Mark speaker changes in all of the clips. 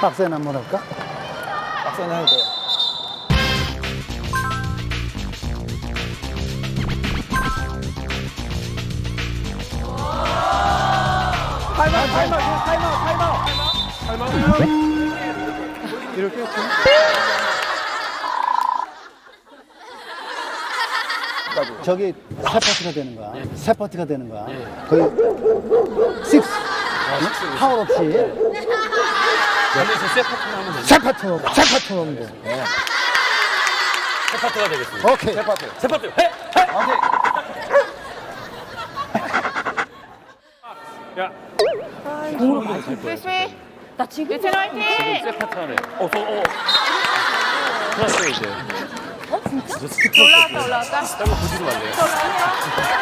Speaker 1: 박스에 한번 할까?
Speaker 2: 박스는 해도 돼요. 타임아웃, 타임아웃, 타임아웃, 타임아웃. 이렇게 했죠?
Speaker 1: 저기 세 파트가 되는 거야. 세 파트가 되는 거야. 거의 식스. 파울 없이
Speaker 3: 여기서 세 파트만 하면 되죠.
Speaker 1: 세 파트, 세 파트 넣으면 돼.
Speaker 3: 세 파트가 되겠습니다.
Speaker 1: 오케이.
Speaker 3: 세 파트. 세 파트. 해! 해! 야,
Speaker 4: 조심히. 나 지금 예찬 화이팅!
Speaker 3: 세 파트 하네. 어, 저, 어. 플러스 이제.
Speaker 4: 어 진짜?
Speaker 3: 저 스킵
Speaker 4: 올라왔다 올라왔다.
Speaker 3: 딴거 보지도 말래요.
Speaker 2: 수근아,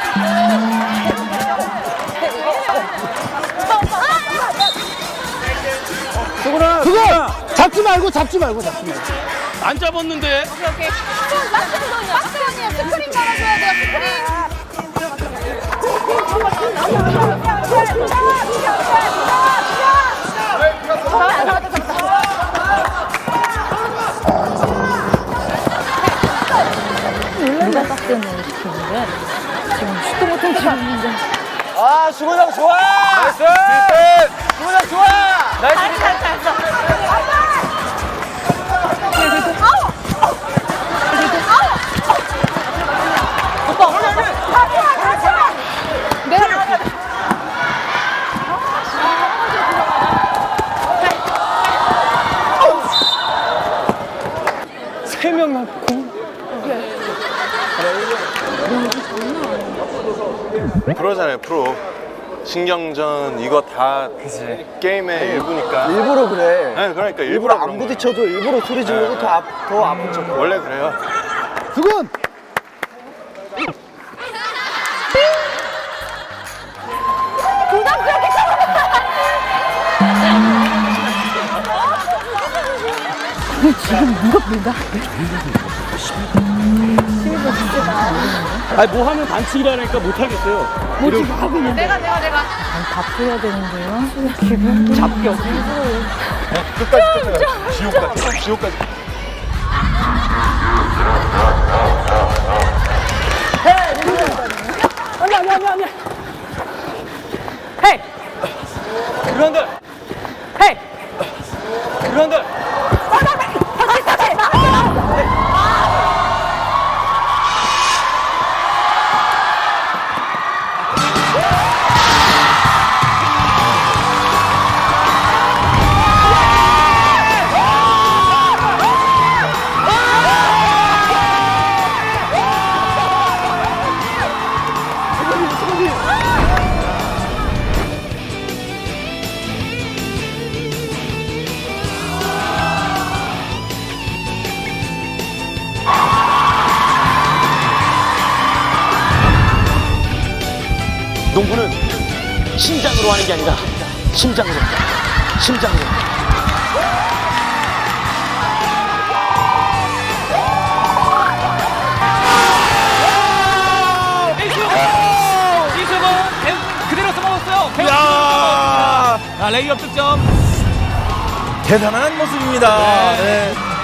Speaker 1: 잡지 말고 잡지 말고 잡지 말고.
Speaker 3: 안 잡았는데?
Speaker 4: 오케이 오케이. 박스 언니 스크린 깔아줘야 돼요 스크린.
Speaker 5: 누가 빡센을 시키는데 지금 슈트 못한 기분인데
Speaker 2: 아, 수근 형 좋아! 나이스! 수근 형 좋아! 나이스!
Speaker 4: 잘했어 잘했어.
Speaker 6: 프로잖아요 프로 신경전 이거 다 게임의 일부니까
Speaker 2: 일부러 그래.
Speaker 6: 네, 그러니까
Speaker 2: 일부러
Speaker 6: 일부러
Speaker 2: 안
Speaker 6: 그런 거예요.
Speaker 2: 부딪혀도 일부러 소리 지르고 더, 아, 더 아픈 척.
Speaker 6: 원래 그래요
Speaker 1: 수근!
Speaker 3: 아니, 뭐 하면 반칙이라니까 못 하겠어요.
Speaker 4: 내가 내가 내가.
Speaker 5: 바꿔야 되는데요 기분 잡기 없어
Speaker 6: 끝까지 끝까지 지옥까지 지옥까지
Speaker 2: 그런들!
Speaker 4: 헤이.
Speaker 2: 그런들!
Speaker 7: 농구는 심장으로 하는 게 아니라 심장으로 심장으로
Speaker 3: 이승은 그대로 써먹었어요.
Speaker 2: 야
Speaker 3: 자, 레이업 득점.
Speaker 2: 대단한 모습입니다. 네.